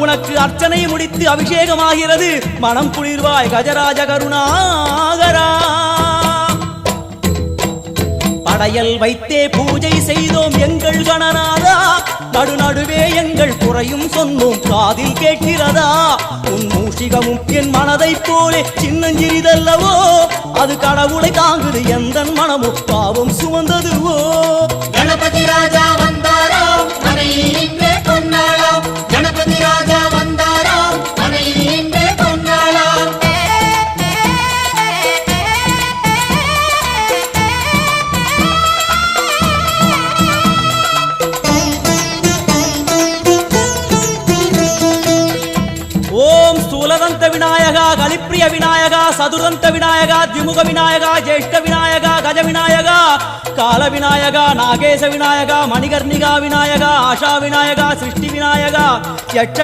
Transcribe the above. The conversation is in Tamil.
உனக்கு அர்ச்சனை முடித்து அபிஷேகமாகிறது. மனம் குளிர்வாய் கஜராஜ கருணாகரா. படையல் வைத்தே பூஜை செய்தோம் எங்கள் கணநாதா. நடுநடுவே எங்கள் குறையும் சொன்னோம் காதில் கேட்கிறதா. உன் மூஷிகமும் என் மனதைப் போலே சின்னஞ்சிறிதல்லவோ. அது கடவுளை தாங்குது எந்த மனமும் பாவம் சுமந்ததுவோ. கணபதி ராஜா కులదంత వినాయక కలిప్రియ వినాయక సదురంత వినాయక ద్విముఖ వినాయక జ్యేష్ఠ వినాయక గజ వినాయక కాల వినాయక నాగేశ వినాయక మణికర్ణిగా వినాయక ఆశా వినాయక సృష్టి వినాయక యక్ష